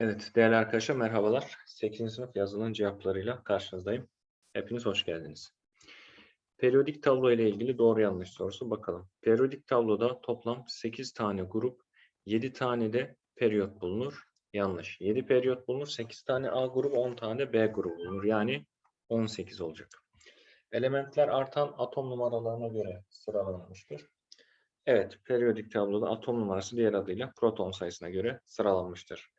Evet, değerli arkadaşlar merhabalar. 8. sınıf yazılının cevaplarıyla karşınızdayım. Hepiniz hoş geldiniz. Periyodik tablo ile ilgili doğru yanlış sorusu bakalım. Periyodik tabloda toplam 8 tane grup, 7 tane de periyot bulunur. Yanlış. 7 periyot bulunur, 8 tane A grubu, 10 tane de B grubu bulunur. Yani 18 olacak. Elementler artan atom numaralarına göre sıralanmıştır. Evet, periyodik tabloda atom numarası diğer adıyla proton sayısına göre sıralanmıştır.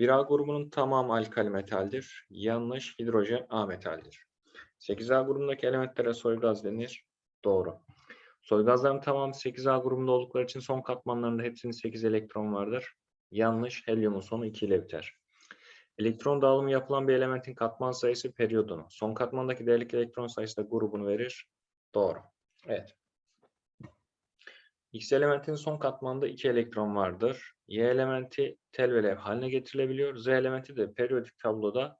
Bir A grubunun tamamı alkali metaldir. Yanlış hidrojen A metaldir. 8A grubundaki elementlere soygaz denir. Doğru. Soygazların tamamı 8A grubunda oldukları için son katmanlarında hepsinin 8 elektron vardır. Yanlış. Helyumun sonu 2 ile biter. Elektron dağılımı yapılan bir elementin katman sayısı periyodunu. Son katmandaki değerlik elektron sayısı da grubunu verir. Doğru. Evet. X elementinin son katmanında 2 elektron vardır. Y elementi tel ve lev haline getirilebiliyor. Z elementi de periyodik tabloda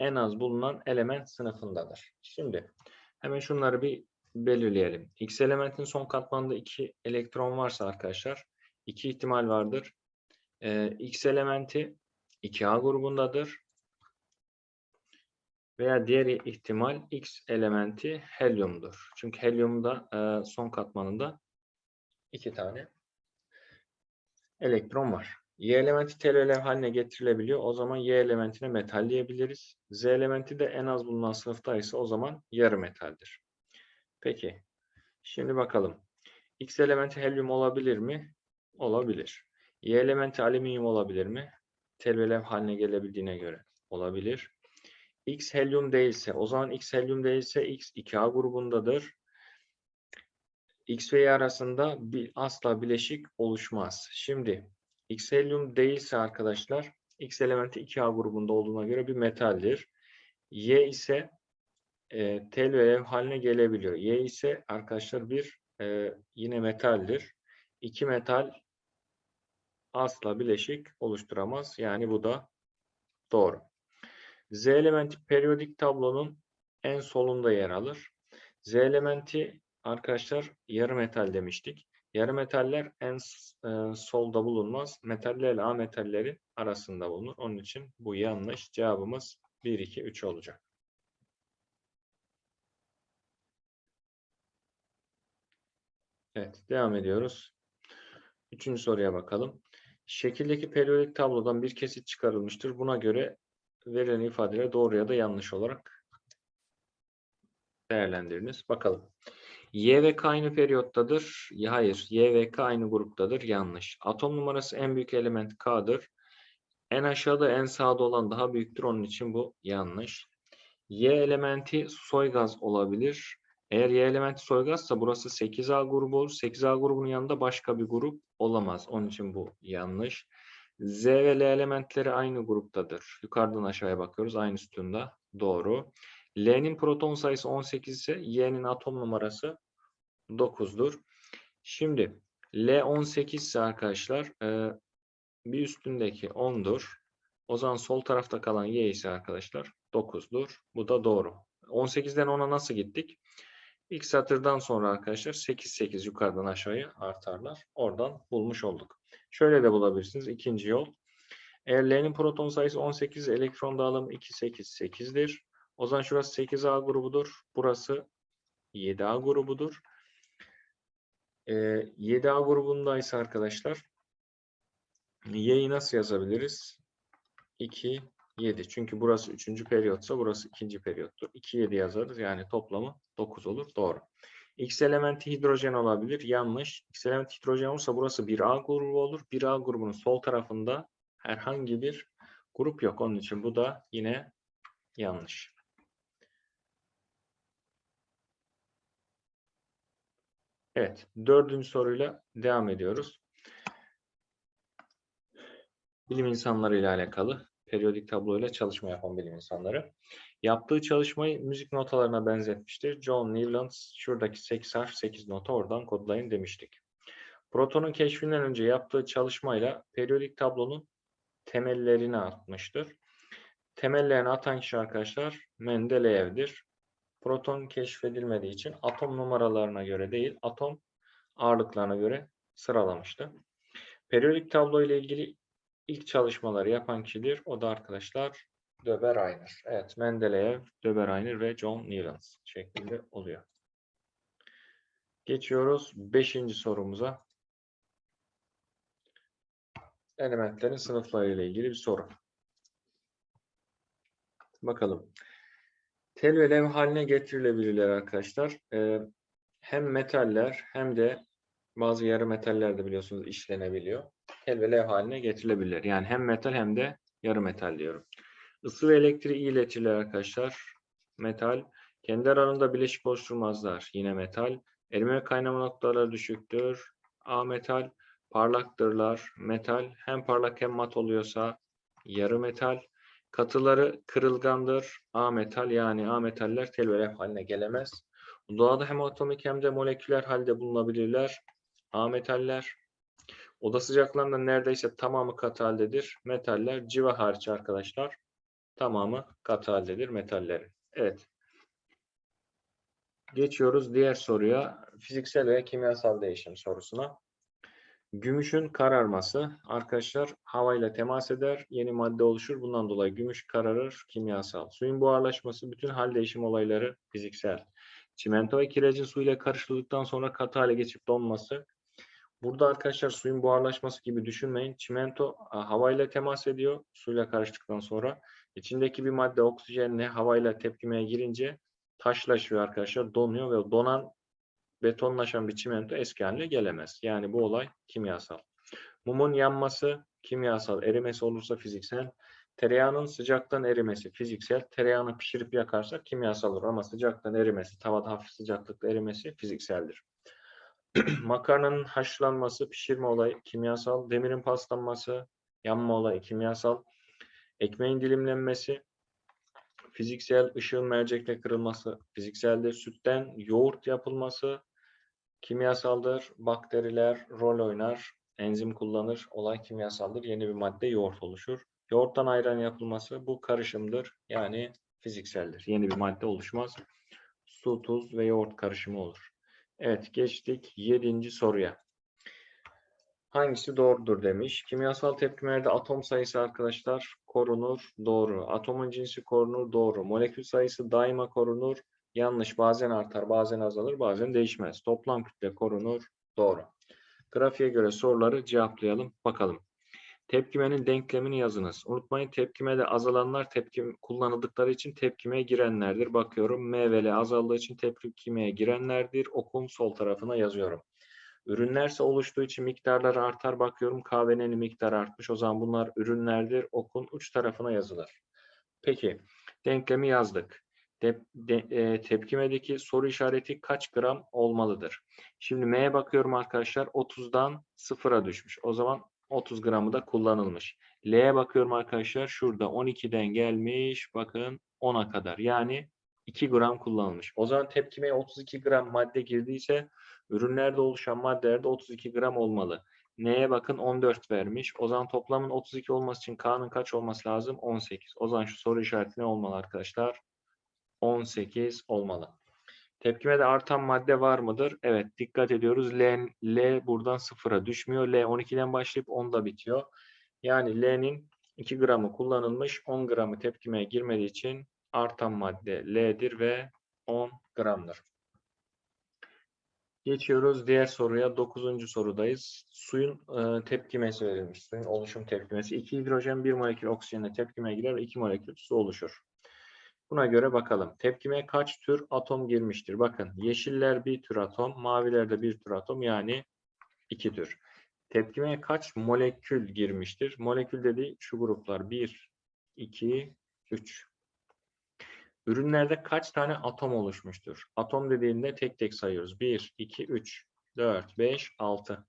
en az bulunan element sınıfındadır. Şimdi hemen şunları bir belirleyelim. X elementin son katmanında 2 elektron varsa arkadaşlar iki ihtimal vardır. Ee, X elementi 2A grubundadır. Veya diğer ihtimal X elementi helyumdur. Çünkü helyumda e, son katmanında iki tane elektron var. Y elementi tel haline getirilebiliyor. O zaman Y elementine metal diyebiliriz. Z elementi de en az bulunan sınıftaysa o zaman yarı metaldir. Peki. Şimdi bakalım. X elementi helyum olabilir mi? Olabilir. Y elementi alüminyum olabilir mi? Tel haline gelebildiğine göre olabilir. X helyum değilse, o zaman X helyum değilse X 2A grubundadır. X ve Y arasında bir asla bileşik oluşmaz. Şimdi X helyum değilse arkadaşlar X elementi 2A grubunda olduğuna göre bir metaldir. Y ise e, tel ve ev haline gelebiliyor. Y ise arkadaşlar bir e, yine metaldir. İki metal asla bileşik oluşturamaz. Yani bu da doğru. Z elementi periyodik tablonun en solunda yer alır. Z elementi arkadaşlar yarı metal demiştik. Yarı metaller en e, solda bulunmaz. Metaller ile A metalleri arasında bulunur. Onun için bu yanlış. Cevabımız 1, 2, 3 olacak. Evet, devam ediyoruz. Üçüncü soruya bakalım. Şekildeki periyodik tablodan bir kesit çıkarılmıştır. Buna göre verilen ifadeler doğru ya da yanlış olarak değerlendiriniz. Bakalım. Y ve K aynı periyottadır. Hayır. Y ve K aynı gruptadır. Yanlış. Atom numarası en büyük element K'dır. En aşağıda en sağda olan daha büyüktür. Onun için bu yanlış. Y elementi soy gaz olabilir. Eğer Y elementi soy gazsa burası 8A grubu olur. 8A grubunun yanında başka bir grup olamaz. Onun için bu yanlış. Z ve L elementleri aynı gruptadır. Yukarıdan aşağıya bakıyoruz. Aynı sütunda. Doğru. L'nin proton sayısı 18 ise Y'nin atom numarası 9'dur. Şimdi L 18 ise arkadaşlar e, bir üstündeki 10'dur. O zaman sol tarafta kalan Y ise arkadaşlar 9'dur. Bu da doğru. 18'den 10'a nasıl gittik? İlk satırdan sonra arkadaşlar 8 8 yukarıdan aşağıya artarlar. Oradan bulmuş olduk. Şöyle de bulabilirsiniz. İkinci yol. Eğer L'nin proton sayısı 18, elektron dağılımı 2 8 8'dir. O zaman şurası 8A grubudur. Burası 7A grubudur. Ee, 7A grubundaysa arkadaşlar Y'yi nasıl yazabiliriz? 2, 7. Çünkü burası 3. periyotsa burası 2. periyottur. 2, 7 yazarız. Yani toplamı 9 olur. Doğru. X elementi hidrojen olabilir. Yanlış. X elementi hidrojen olursa burası 1A grubu olur. 1A grubunun sol tarafında herhangi bir grup yok. Onun için bu da yine yanlış. Evet, dördüncü soruyla devam ediyoruz. Bilim insanları ile alakalı periyodik tabloyla çalışma yapan bilim insanları. Yaptığı çalışmayı müzik notalarına benzetmiştir. John Newland şuradaki 8 harf 8 nota oradan kodlayın demiştik. Protonun keşfinden önce yaptığı çalışmayla periyodik tablonun temellerini atmıştır. Temellerini atan kişi arkadaşlar Mendeleyev'dir. Proton keşfedilmediği için atom numaralarına göre değil, atom ağırlıklarına göre sıralamıştı. Periyodik tablo ile ilgili ilk çalışmaları yapan kişidir. O da arkadaşlar Döbereiner. Evet, Mendeleev, Döbereiner ve John Newlands şeklinde oluyor. Geçiyoruz 5. sorumuza. Elementlerin sınıfları ile ilgili bir soru. Bakalım. Tel ve lev haline getirilebilirler arkadaşlar. Ee, hem metaller hem de bazı yarı metaller de biliyorsunuz işlenebiliyor. Tel ve lev haline getirilebilir. Yani hem metal hem de yarı metal diyorum. Isı ve elektriği iletilir arkadaşlar. Metal. Kendi aralarında bileşik oluşturmazlar. Yine metal. Erime kaynama noktaları düşüktür. A metal. Parlaktırlar. Metal. Hem parlak hem mat oluyorsa yarı metal. Katıları kırılgandır. A metal yani A metaller tel ve haline gelemez. Doğada hem atomik hem de moleküler halde bulunabilirler. A metaller. Oda sıcaklığında neredeyse tamamı katı haldedir. Metaller civa hariç arkadaşlar. Tamamı katı haldedir metallerin. Evet. Geçiyoruz diğer soruya. Fiziksel ve kimyasal değişim sorusuna. Gümüşün kararması arkadaşlar havayla temas eder, yeni madde oluşur. Bundan dolayı gümüş kararır, kimyasal. Suyun buharlaşması bütün hal değişim olayları fiziksel. Çimento ve kirecin suyla karıştırıldıktan sonra katı hale geçip donması. Burada arkadaşlar suyun buharlaşması gibi düşünmeyin. Çimento havayla temas ediyor suyla karıştıktan sonra. İçindeki bir madde oksijenle havayla tepkimeye girince taşlaşıyor arkadaşlar, donuyor ve donan betonlaşan bir çimento eski haline gelemez. Yani bu olay kimyasal. Mumun yanması kimyasal, erimesi olursa fiziksel. Tereyağının sıcaktan erimesi fiziksel. Tereyağını pişirip yakarsak kimyasal olur ama sıcaktan erimesi, tavada hafif sıcaklıkta erimesi fizikseldir. Makarnanın haşlanması, pişirme olayı kimyasal. Demirin paslanması, yanma olayı kimyasal. Ekmeğin dilimlenmesi fiziksel. ışığın mercekle kırılması fizikseldir. Sütten yoğurt yapılması kimyasaldır. Bakteriler rol oynar. Enzim kullanır. Olay kimyasaldır. Yeni bir madde yoğurt oluşur. Yoğurttan ayran yapılması bu karışımdır. Yani fizikseldir. Yeni bir madde oluşmaz. Su, tuz ve yoğurt karışımı olur. Evet geçtik 7. soruya. Hangisi doğrudur demiş. Kimyasal tepkimelerde atom sayısı arkadaşlar korunur. Doğru. Atomun cinsi korunur. Doğru. Molekül sayısı daima korunur. Yanlış. Bazen artar, bazen azalır, bazen değişmez. Toplam kütle korunur. Doğru. Grafiğe göre soruları cevaplayalım. Bakalım. Tepkimenin denklemini yazınız. Unutmayın tepkimede azalanlar tepkim kullanıldıkları için tepkimeye girenlerdir. Bakıyorum M ve L azaldığı için tepkimeye girenlerdir. Okun sol tarafına yazıyorum. Ürünlerse oluştuğu için miktarlar artar. Bakıyorum K ve N'nin miktarı artmış. O zaman bunlar ürünlerdir. Okun uç tarafına yazılır. Peki denklemi yazdık. Tep, de, e, tepkimedeki soru işareti kaç gram olmalıdır? Şimdi M'ye bakıyorum arkadaşlar 30'dan 0'a düşmüş. O zaman 30 gramı da kullanılmış. L'ye bakıyorum arkadaşlar şurada 12'den gelmiş bakın 10'a kadar. Yani 2 gram kullanılmış. O zaman tepkimeye 32 gram madde girdiyse ürünlerde oluşan maddelerde 32 gram olmalı. N'ye bakın 14 vermiş. O zaman toplamın 32 olması için K'nın kaç olması lazım? 18. O zaman şu soru işareti ne olmalı arkadaşlar? 18 olmalı. Tepkimede artan madde var mıdır? Evet dikkat ediyoruz. L, L buradan sıfıra düşmüyor. L 12'den başlayıp 10'da bitiyor. Yani L'nin 2 gramı kullanılmış. 10 gramı tepkimeye girmediği için artan madde L'dir ve 10 gramdır. Geçiyoruz diğer soruya. 9. sorudayız. Suyun e, tepkimesi verilmiş. Suyun oluşum tepkimesi. 2 hidrojen 1 molekül oksijenle tepkimeye girer ve 2 molekül su oluşur. Buna göre bakalım. Tepkime kaç tür atom girmiştir? Bakın yeşiller bir tür atom, maviler de bir tür atom yani iki tür. Tepkime kaç molekül girmiştir? Molekül dediği şu gruplar 1, 2, 3. Ürünlerde kaç tane atom oluşmuştur? Atom dediğinde tek tek sayıyoruz. 1, 2, 3, 4, 5, 6.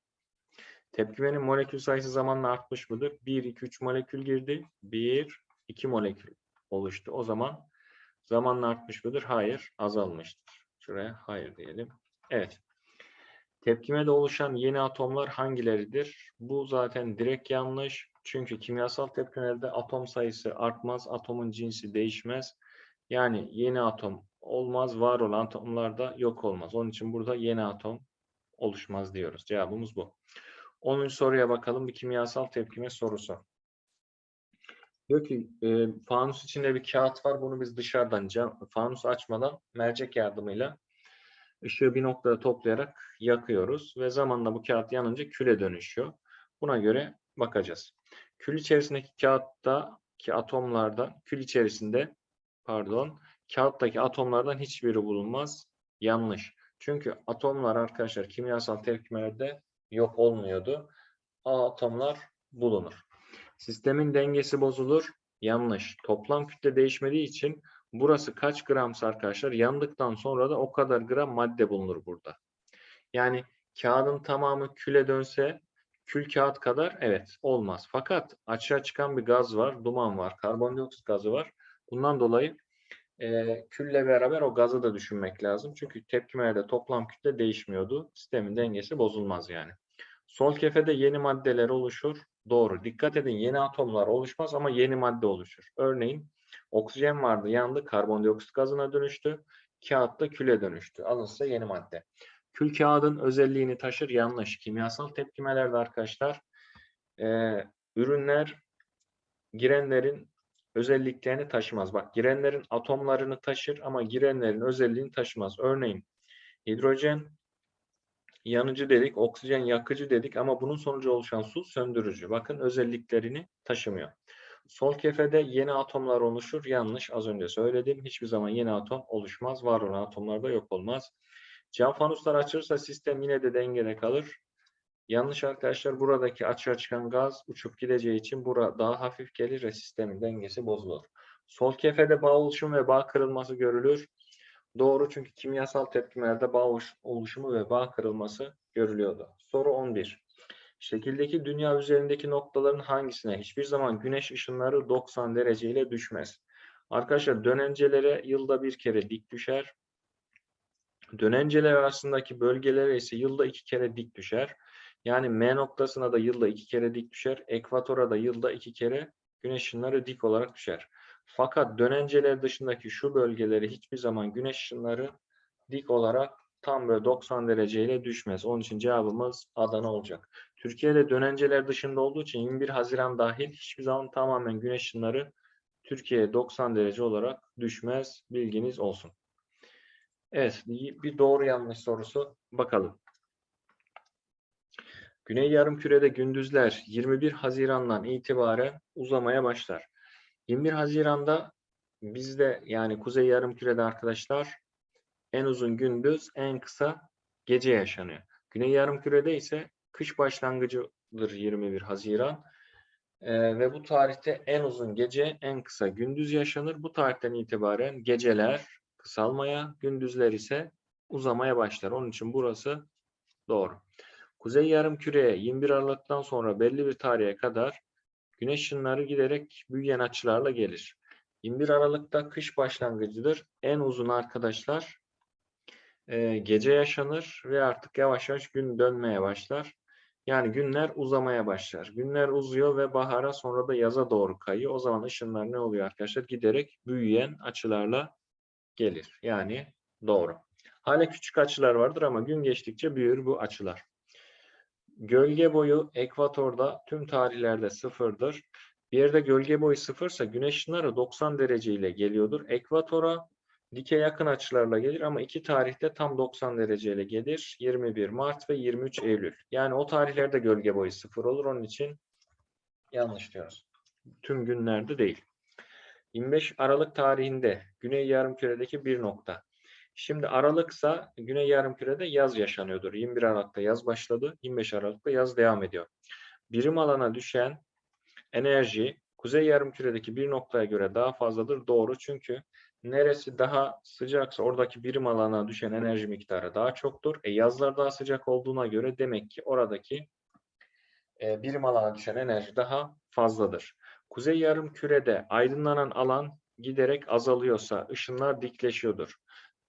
Tepkimenin molekül sayısı zamanla artmış mıdır? 1, 2, 3 molekül girdi. 1, 2 molekül oluştu. O zaman Zamanla artmış mıdır? Hayır, azalmıştır. Şuraya hayır diyelim. Evet. Tepkimede oluşan yeni atomlar hangileridir? Bu zaten direkt yanlış. Çünkü kimyasal tepkimelerde atom sayısı artmaz, atomun cinsi değişmez. Yani yeni atom olmaz, var olan atomlarda yok olmaz. Onun için burada yeni atom oluşmaz diyoruz. Cevabımız bu. 10. soruya bakalım. Bir kimyasal tepkime sorusu. Diyor ki e, fanus içinde bir kağıt var. Bunu biz dışarıdan cam, fanus açmadan mercek yardımıyla ışığı bir noktada toplayarak yakıyoruz ve zamanla bu kağıt yanınca küle dönüşüyor. Buna göre bakacağız. Kül içerisindeki kağıttaki atomlardan, kül içerisinde pardon, kağıttaki atomlardan hiçbiri bulunmaz. Yanlış. Çünkü atomlar arkadaşlar kimyasal tepkimelerde yok olmuyordu. Atomlar bulunur. Sistemin dengesi bozulur. Yanlış. Toplam kütle değişmediği için burası kaç gramsa arkadaşlar yandıktan sonra da o kadar gram madde bulunur burada. Yani kağıdın tamamı küle dönse kül kağıt kadar evet olmaz. Fakat açığa çıkan bir gaz var, duman var, karbondioksit gazı var. Bundan dolayı e, külle beraber o gazı da düşünmek lazım. Çünkü tepkimelerde toplam kütle değişmiyordu. Sistemin dengesi bozulmaz yani. Sol kefede yeni maddeler oluşur. Doğru. Dikkat edin yeni atomlar oluşmaz ama yeni madde oluşur. Örneğin oksijen vardı yandı karbondioksit gazına dönüştü. Kağıt da küle dönüştü. Alınsa yeni madde. Kül kağıdın özelliğini taşır. Yanlış. Kimyasal tepkimelerde arkadaşlar e, ürünler girenlerin özelliklerini taşımaz. Bak girenlerin atomlarını taşır ama girenlerin özelliğini taşımaz. Örneğin hidrojen yanıcı dedik, oksijen yakıcı dedik ama bunun sonucu oluşan su söndürücü. Bakın özelliklerini taşımıyor. Sol kefede yeni atomlar oluşur. Yanlış. Az önce söyledim. Hiçbir zaman yeni atom oluşmaz. Var olan atomlarda yok olmaz. Cam fanuslar açılırsa sistem yine de dengede kalır. Yanlış arkadaşlar. Buradaki açığa çıkan gaz uçup gideceği için bura daha hafif gelir ve sistemin dengesi bozulur. Sol kefede bağ oluşumu ve bağ kırılması görülür. Doğru çünkü kimyasal tepkimelerde bağ oluşumu ve bağ kırılması görülüyordu. Soru 11. Şekildeki dünya üzerindeki noktaların hangisine hiçbir zaman güneş ışınları 90 derece ile düşmez? Arkadaşlar dönencelere yılda bir kere dik düşer. Dönenceler arasındaki bölgelere ise yılda iki kere dik düşer. Yani M noktasına da yılda iki kere dik düşer. Ekvatora da yılda iki kere güneş ışınları dik olarak düşer. Fakat dönenceler dışındaki şu bölgeleri hiçbir zaman güneş ışınları dik olarak tam böyle 90 dereceyle düşmez. Onun için cevabımız Adana olacak. Türkiye'de dönenceler dışında olduğu için 21 Haziran dahil hiçbir zaman tamamen güneş ışınları Türkiye'ye 90 derece olarak düşmez. Bilginiz olsun. Evet, bir doğru yanlış sorusu bakalım. Güney Yarımküre'de gündüzler 21 Haziran'dan itibaren uzamaya başlar. 21 Haziran'da bizde yani Kuzey Yarımküre'de arkadaşlar en uzun gündüz, en kısa gece yaşanıyor. Güney Yarımküre'de ise kış başlangıcıdır 21 Haziran. Ee, ve bu tarihte en uzun gece, en kısa gündüz yaşanır. Bu tarihten itibaren geceler kısalmaya, gündüzler ise uzamaya başlar. Onun için burası doğru. Kuzey Yarımküre'ye 21 Aralık'tan sonra belli bir tarihe kadar güneş ışınları giderek büyüyen açılarla gelir. 21 Aralık'ta kış başlangıcıdır. En uzun arkadaşlar e, gece yaşanır ve artık yavaş yavaş gün dönmeye başlar. Yani günler uzamaya başlar. Günler uzuyor ve bahara sonra da yaza doğru kayıyor. O zaman ışınlar ne oluyor arkadaşlar? Giderek büyüyen açılarla gelir. Yani doğru. Hala küçük açılar vardır ama gün geçtikçe büyür bu açılar. Gölge boyu ekvatorda tüm tarihlerde sıfırdır. Bir yerde gölge boyu sıfırsa güneş ışınları 90 derece ile geliyordur. Ekvatora dike yakın açılarla gelir ama iki tarihte tam 90 dereceyle gelir. 21 Mart ve 23 Eylül. Yani o tarihlerde gölge boyu sıfır olur. Onun için yanlış diyoruz. Tüm günlerde değil. 25 Aralık tarihinde Güney Yarımküre'deki bir nokta. Şimdi Aralıksa Güney Yarımküre'de yaz yaşanıyordur. 21 Aralık'ta yaz başladı. 25 Aralık'ta yaz devam ediyor. Birim alana düşen enerji Kuzey Yarımküre'deki bir noktaya göre daha fazladır. Doğru çünkü neresi daha sıcaksa oradaki birim alana düşen enerji miktarı daha çoktur. E yazlar daha sıcak olduğuna göre demek ki oradaki e, birim alana düşen enerji daha fazladır. Kuzey yarım kürede aydınlanan alan giderek azalıyorsa ışınlar dikleşiyordur.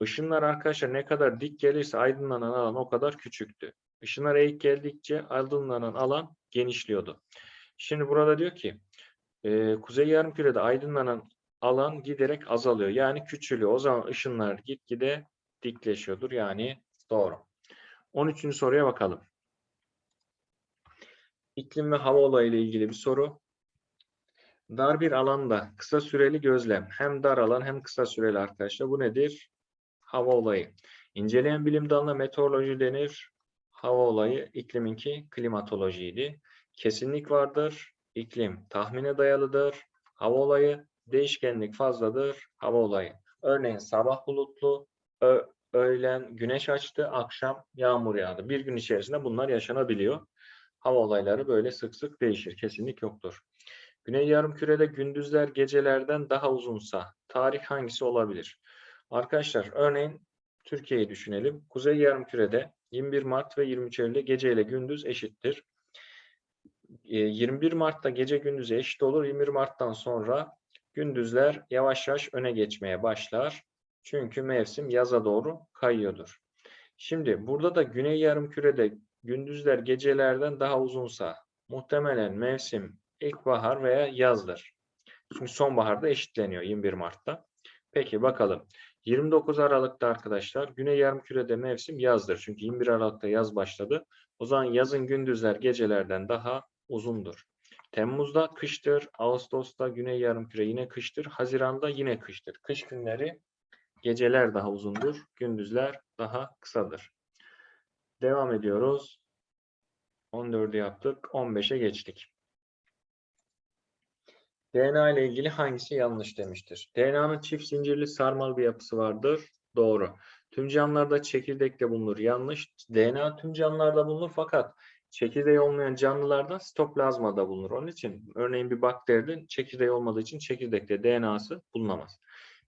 Işınlar arkadaşlar ne kadar dik gelirse aydınlanan alan o kadar küçüktü. Işınlar eğik geldikçe aydınlanan alan genişliyordu. Şimdi burada diyor ki e, kuzey yarımkürede aydınlanan alan giderek azalıyor. Yani küçülüyor. O zaman ışınlar gitgide dikleşiyordur. Yani doğru. 13. soruya bakalım. İklim ve hava olayı ile ilgili bir soru. Dar bir alanda kısa süreli gözlem. Hem dar alan hem kısa süreli arkadaşlar. Bu nedir? Hava olayı. İnceleyen bilim dalına meteoroloji denir. Hava olayı ikliminki klimatolojiydi. Kesinlik vardır. İklim tahmine dayalıdır. Hava olayı değişkenlik fazladır. Hava olayı. Örneğin sabah bulutlu, öğlen güneş açtı, akşam yağmur yağdı. Bir gün içerisinde bunlar yaşanabiliyor. Hava olayları böyle sık sık değişir. Kesinlik yoktur. Güney yarımkürede gündüzler gecelerden daha uzunsa tarih hangisi olabilir? Arkadaşlar örneğin Türkiye'yi düşünelim. Kuzey yarımkürede 21 Mart ve 23 Eylül'de gece ile gündüz eşittir. E, 21 Mart'ta gece gündüze eşit olur. 21 Mart'tan sonra gündüzler yavaş yavaş öne geçmeye başlar. Çünkü mevsim yaza doğru kayıyordur. Şimdi burada da Güney Yarımküre'de gündüzler gecelerden daha uzunsa muhtemelen mevsim ilkbahar veya yazdır. Çünkü sonbaharda eşitleniyor 21 Mart'ta. Peki bakalım. 29 Aralık'ta arkadaşlar Güney Yarımküre'de mevsim yazdır. Çünkü 21 Aralık'ta yaz başladı. O zaman yazın gündüzler gecelerden daha uzundur. Temmuz'da kıştır. Ağustos'ta Güney Yarımküre yine kıştır. Haziran'da yine kıştır. Kış günleri geceler daha uzundur. Gündüzler daha kısadır. Devam ediyoruz. 14'ü yaptık. 15'e geçtik. DNA ile ilgili hangisi yanlış demiştir? DNA'nın çift zincirli sarmal bir yapısı vardır. Doğru. Tüm canlılarda çekirdekte bulunur. Yanlış. DNA tüm canlılarda bulunur fakat çekirdeği olmayan canlılarda sitoplazmada bulunur. Onun için örneğin bir bakteride çekirdeği olmadığı için çekirdekte DNA'sı bulunamaz.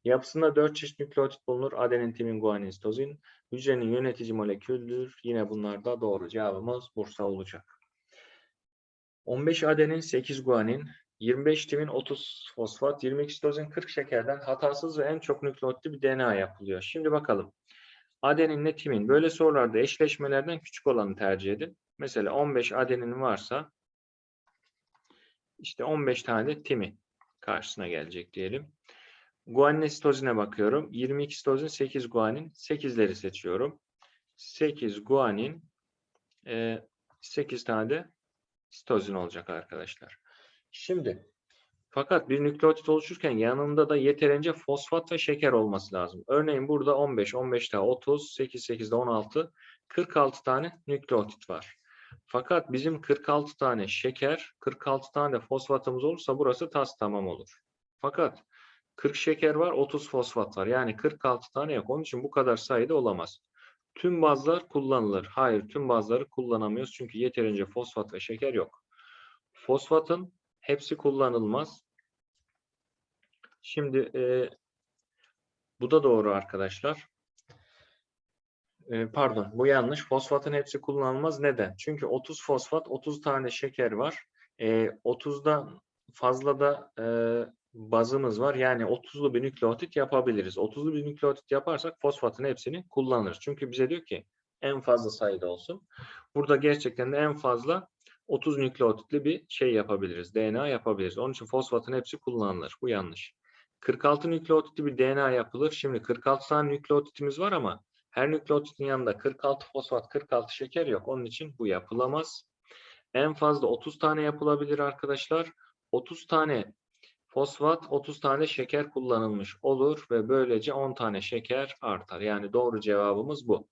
Yapısında 4 çeşit nükleotit bulunur. Adenin, timin, guanin, sitozin. Hücrenin yönetici moleküldür. Yine bunlar da doğru. Cevabımız Bursa olacak. 15 adenin, 8 guanin, 25 timin, 30 fosfat, 22 sitozin, 40 şekerden hatasız ve en çok nükleotitli bir DNA yapılıyor. Şimdi bakalım. Adeninle timin. Böyle sorularda eşleşmelerden küçük olanı tercih edin. Mesela 15 adenin varsa işte 15 tane timin karşısına gelecek diyelim. Guanin sitozine bakıyorum. 22 sitozin, 8 guanin. 8'leri seçiyorum. 8 guanin, 8 tane de sitozin olacak arkadaşlar. Şimdi fakat bir nükleotit oluşurken yanında da yeterince fosfat ve şeker olması lazım. Örneğin burada 15, 15 daha 30, 8, 8 de 16, 46 tane nükleotit var. Fakat bizim 46 tane şeker, 46 tane fosfatımız olursa burası tas tamam olur. Fakat 40 şeker var, 30 fosfat var. Yani 46 tane yok. Onun için bu kadar sayıda olamaz. Tüm bazlar kullanılır. Hayır, tüm bazları kullanamıyoruz. Çünkü yeterince fosfat ve şeker yok. Fosfatın hepsi kullanılmaz. Şimdi e, bu da doğru arkadaşlar. E, pardon, bu yanlış. Fosfatın hepsi kullanılmaz. Neden? Çünkü 30 fosfat, 30 tane şeker var. E, 30'dan fazla da e, bazımız var. Yani 30'lu bir nükleotit yapabiliriz. 30'lu bir nükleotit yaparsak fosfatın hepsini kullanırız. Çünkü bize diyor ki en fazla sayıda olsun. Burada gerçekten de en fazla 30 nükleotitli bir şey yapabiliriz. DNA yapabiliriz. Onun için fosfatın hepsi kullanılır. Bu yanlış. 46 nükleotitli bir DNA yapılır. Şimdi 46 tane nükleotitimiz var ama her nükleotitin yanında 46 fosfat, 46 şeker yok. Onun için bu yapılamaz. En fazla 30 tane yapılabilir arkadaşlar. 30 tane fosfat, 30 tane şeker kullanılmış olur ve böylece 10 tane şeker artar. Yani doğru cevabımız bu.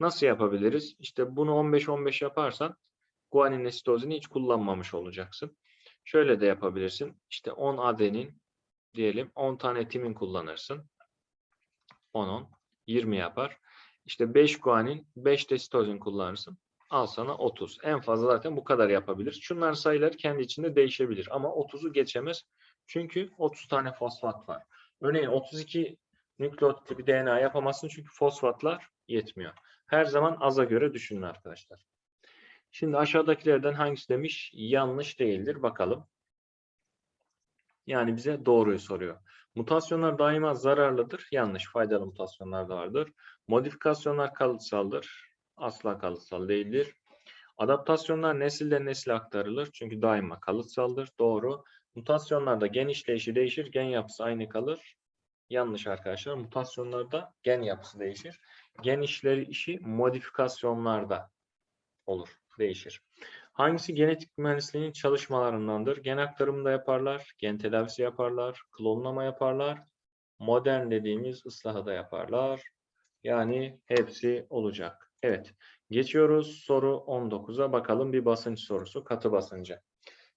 Nasıl yapabiliriz? İşte bunu 15-15 yaparsan guanin sitozini hiç kullanmamış olacaksın. Şöyle de yapabilirsin. İşte 10 adenin diyelim 10 tane timin kullanırsın. 10 10 20 yapar. İşte 5 guanin 5 de sitozin kullanırsın. Al sana 30. En fazla zaten bu kadar yapabilir. Şunların sayıları kendi içinde değişebilir ama 30'u geçemez. Çünkü 30 tane fosfat var. Örneğin 32 nükleotitli bir DNA yapamazsın çünkü fosfatlar yetmiyor. Her zaman aza göre düşünün arkadaşlar. Şimdi aşağıdakilerden hangisi demiş? Yanlış değildir. Bakalım. Yani bize doğruyu soruyor. Mutasyonlar daima zararlıdır. Yanlış. Faydalı mutasyonlar da vardır. Modifikasyonlar kalıtsaldır. Asla kalıtsal değildir. Adaptasyonlar nesilden nesile aktarılır. Çünkü daima kalıtsaldır. Doğru. Mutasyonlarda gen işleyişi değişir. Gen yapısı aynı kalır. Yanlış arkadaşlar. Mutasyonlarda gen yapısı değişir. Gen işleri modifikasyonlarda olur değişir. Hangisi genetik mühendisliğinin çalışmalarındandır? Gen aktarımı da yaparlar, gen tedavisi yaparlar, klonlama yaparlar, modern dediğimiz ıslahı da yaparlar. Yani hepsi olacak. Evet. Geçiyoruz soru 19'a bakalım bir basınç sorusu. Katı basıncı.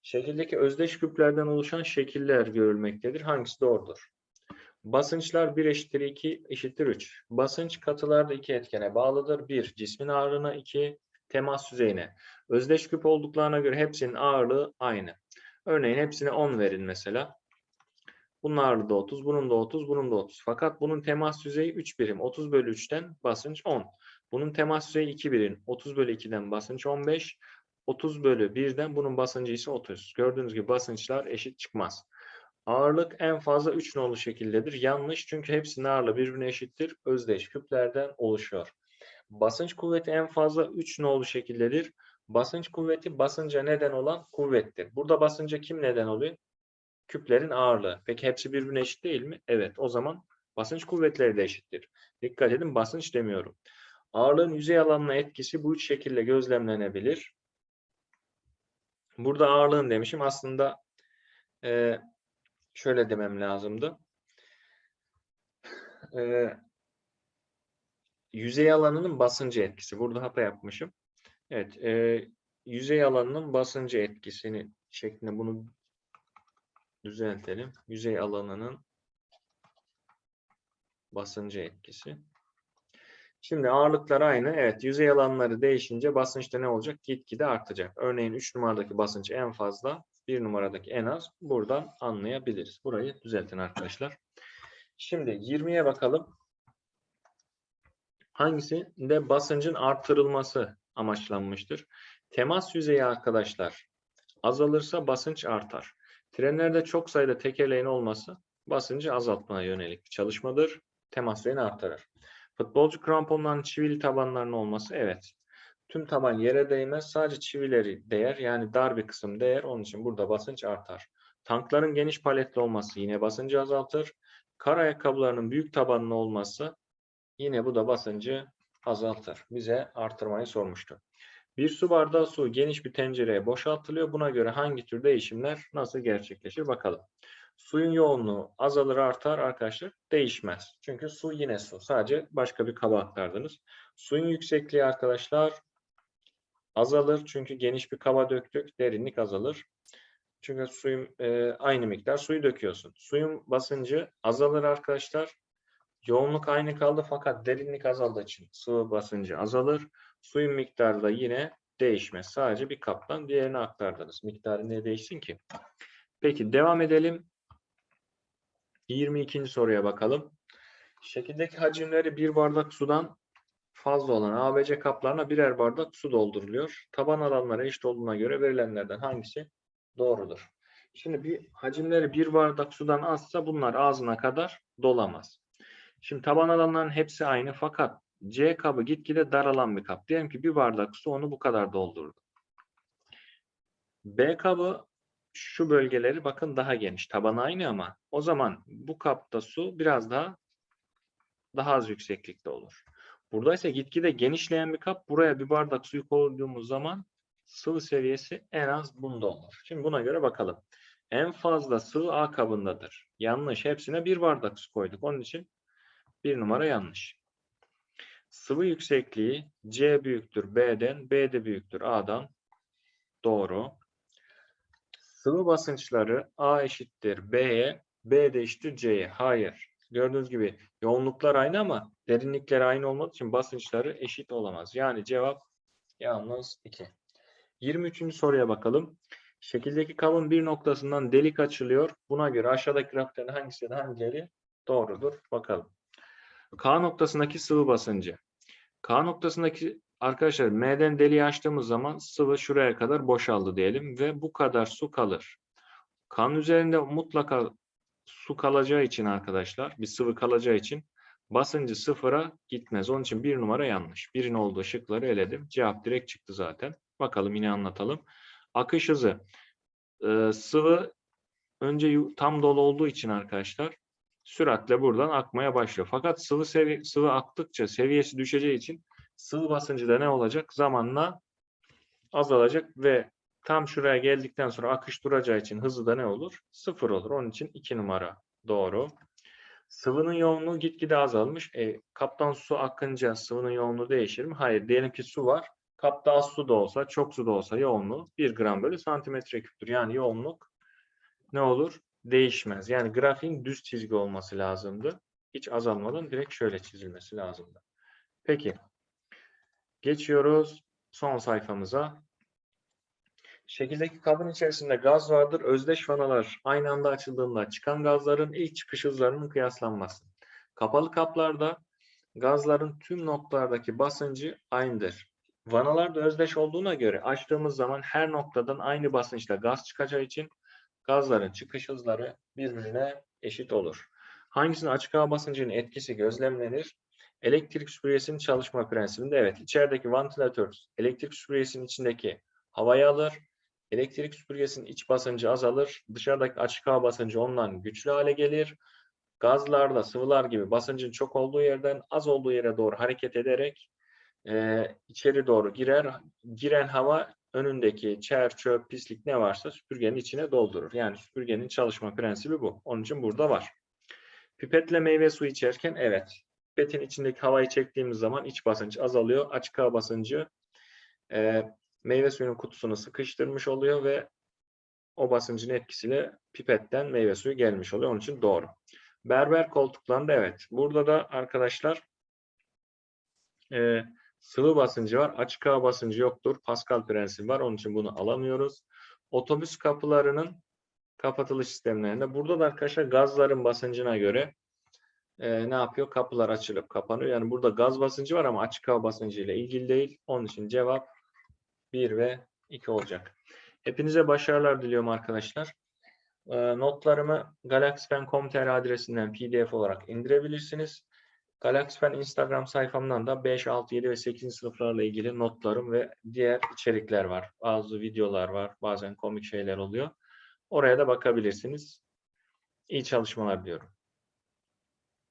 Şekildeki özdeş küplerden oluşan şekiller görülmektedir. Hangisi doğrudur? Basınçlar 1 eşittir 2 eşittir 3. Basınç katılarda iki etkene bağlıdır. 1. Cismin ağırlığına 2. Temas yüzeyine. Özdeş küp olduklarına göre hepsinin ağırlığı aynı. Örneğin hepsine 10 verin mesela. Bunun ağırlığı da 30, bunun da 30, bunun da 30. Fakat bunun temas yüzeyi 3 birim. 30 bölü 3'ten basınç 10. Bunun temas yüzeyi 2 birim. 30 bölü 2'den basınç 15. 30 bölü 1'den bunun basıncı ise 30. Gördüğünüz gibi basınçlar eşit çıkmaz. Ağırlık en fazla 3 nolu şekildedir. Yanlış çünkü hepsinin ağırlığı birbirine eşittir. Özdeş küplerden oluşuyor. Basınç kuvveti en fazla 3 nolu şekildedir. Basınç kuvveti basınca neden olan kuvvettir. Burada basınca kim neden oluyor? Küplerin ağırlığı. Peki hepsi birbirine eşit değil mi? Evet. O zaman basınç kuvvetleri de eşittir. Dikkat edin basınç demiyorum. Ağırlığın yüzey alanına etkisi bu üç şekilde gözlemlenebilir. Burada ağırlığın demişim. Aslında şöyle demem lazımdı. Yüzey alanının basıncı etkisi. Burada hata yapmışım. Evet. E, yüzey alanının basıncı etkisini şeklinde bunu düzeltelim. Yüzey alanının basıncı etkisi. Şimdi ağırlıklar aynı. Evet yüzey alanları değişince basınçta ne olacak? Gitgide artacak. Örneğin 3 numaradaki basınç en fazla, 1 numaradaki en az. Buradan anlayabiliriz. Burayı düzeltin arkadaşlar. Şimdi 20'ye bakalım. Hangisinde basıncın artırılması amaçlanmıştır? Temas yüzeyi arkadaşlar azalırsa basınç artar. Trenlerde çok sayıda tekerleğin olması basıncı azaltmaya yönelik bir çalışmadır. Temas yüzeyini artırır. Futbolcu kramponlarının çivili tabanlarının olması evet. Tüm taban yere değmez. Sadece çivileri değer. Yani dar bir kısım değer. Onun için burada basınç artar. Tankların geniş paletli olması yine basıncı azaltır. Kar ayakkabılarının büyük tabanlı olması yine bu da basıncı azaltır. Bize artırmayı sormuştu. Bir su bardağı su geniş bir tencereye boşaltılıyor. Buna göre hangi tür değişimler nasıl gerçekleşir bakalım. Suyun yoğunluğu azalır artar arkadaşlar değişmez. Çünkü su yine su. Sadece başka bir kaba aktardınız. Suyun yüksekliği arkadaşlar azalır. Çünkü geniş bir kaba döktük. Derinlik azalır. Çünkü suyun e, aynı miktar suyu döküyorsun. Suyun basıncı azalır arkadaşlar. Yoğunluk aynı kaldı fakat derinlik azaldığı için sıvı basıncı azalır. Suyun miktarı da yine değişmez. Sadece bir kaptan diğerine aktardınız. Miktarı ne değişsin ki? Peki devam edelim. 22. soruya bakalım. Şekildeki hacimleri bir bardak sudan fazla olan ABC kaplarına birer bardak su dolduruluyor. Taban alanları eşit olduğuna göre verilenlerden hangisi doğrudur? Şimdi bir hacimleri bir bardak sudan azsa bunlar ağzına kadar dolamaz. Şimdi taban alanların hepsi aynı fakat C kabı gitgide daralan bir kap. Diyelim ki bir bardak su onu bu kadar doldurdu. B kabı şu bölgeleri bakın daha geniş. Taban aynı ama o zaman bu kapta su biraz daha daha az yükseklikte olur. Burada ise gitgide genişleyen bir kap. Buraya bir bardak suyu koyduğumuz zaman sıvı seviyesi en az bunda olur. Şimdi buna göre bakalım. En fazla sıvı A kabındadır. Yanlış. Hepsine bir bardak su koyduk. Onun için bir numara yanlış. Sıvı yüksekliği C büyüktür B'den, B de büyüktür A'dan. Doğru. Sıvı basınçları A eşittir B'ye, B de eşittir C'ye. Hayır. Gördüğünüz gibi yoğunluklar aynı ama derinlikleri aynı olmadığı için basınçları eşit olamaz. Yani cevap yalnız 2. 23. soruya bakalım. Şekildeki kabın bir noktasından delik açılıyor. Buna göre aşağıdaki grafiklerin hangisi hangileri doğrudur? Bakalım. K noktasındaki sıvı basıncı. K noktasındaki arkadaşlar M'den deliği açtığımız zaman sıvı şuraya kadar boşaldı diyelim ve bu kadar su kalır. Kan üzerinde mutlaka su kalacağı için arkadaşlar, bir sıvı kalacağı için basıncı sıfıra gitmez. Onun için bir numara yanlış. Birin olduğu şıkları eledim. Cevap direkt çıktı zaten. Bakalım yine anlatalım. Akış hızı. Ee, sıvı önce tam dolu olduğu için arkadaşlar süratle buradan akmaya başlıyor. Fakat sıvı sevi sıvı aktıkça seviyesi düşeceği için sıvı basıncı da ne olacak? Zamanla azalacak ve tam şuraya geldikten sonra akış duracağı için hızı da ne olur? Sıfır olur. Onun için 2 numara doğru. Sıvının yoğunluğu gitgide azalmış. E, kaptan su akınca sıvının yoğunluğu değişir mi? Hayır. Diyelim ki su var. Kapta az su da olsa, çok su da olsa yoğunluğu 1 gram bölü santimetre küptür. Yani yoğunluk ne olur? Değişmez. Yani grafiğin düz çizgi olması lazımdı. Hiç azalmadan direkt şöyle çizilmesi lazımdı. Peki. Geçiyoruz son sayfamıza. Şekildeki kabın içerisinde gaz vardır. Özdeş vanalar aynı anda açıldığında çıkan gazların ilk çıkış hızlarının kıyaslanması. Kapalı kaplarda gazların tüm noktalardaki basıncı aynıdır. Vanalar da özdeş olduğuna göre açtığımız zaman her noktadan aynı basınçla gaz çıkacağı için gazların çıkış hızları birbirine eşit olur. Hangisinin açık hava basıncının etkisi gözlemlenir? Elektrik süpürgesinin çalışma prensibinde evet içerideki vantilatör elektrik süpürgesinin içindeki havayı alır. Elektrik süpürgesinin iç basıncı azalır. Dışarıdaki açık hava basıncı ondan güçlü hale gelir. Gazlarda sıvılar gibi basıncın çok olduğu yerden az olduğu yere doğru hareket ederek e, içeri doğru girer. Giren hava önündeki çer, çöp, pislik ne varsa süpürgenin içine doldurur. Yani süpürgenin çalışma prensibi bu. Onun için burada var. Pipetle meyve suyu içerken evet. Pipetin içindeki havayı çektiğimiz zaman iç basınç azalıyor. Açık hava basıncı e, meyve suyunun kutusunu sıkıştırmış oluyor ve o basıncın etkisiyle pipetten meyve suyu gelmiş oluyor. Onun için doğru. Berber koltuklarında evet. Burada da arkadaşlar e, sıvı basıncı var. Açık hava basıncı yoktur. Pascal prensibi var. Onun için bunu alamıyoruz. Otobüs kapılarının kapatılış sistemlerinde. Burada da arkadaşlar gazların basıncına göre e, ne yapıyor? Kapılar açılıp kapanıyor. Yani burada gaz basıncı var ama açık hava basıncı ile ilgili değil. Onun için cevap 1 ve 2 olacak. Hepinize başarılar diliyorum arkadaşlar. E, notlarımı galaxyfen.com.tr adresinden pdf olarak indirebilirsiniz. Galaxyfen Instagram sayfamdan da 5, 6, 7 ve 8. sınıflarla ilgili notlarım ve diğer içerikler var. Bazı videolar var. Bazen komik şeyler oluyor. Oraya da bakabilirsiniz. İyi çalışmalar diyorum.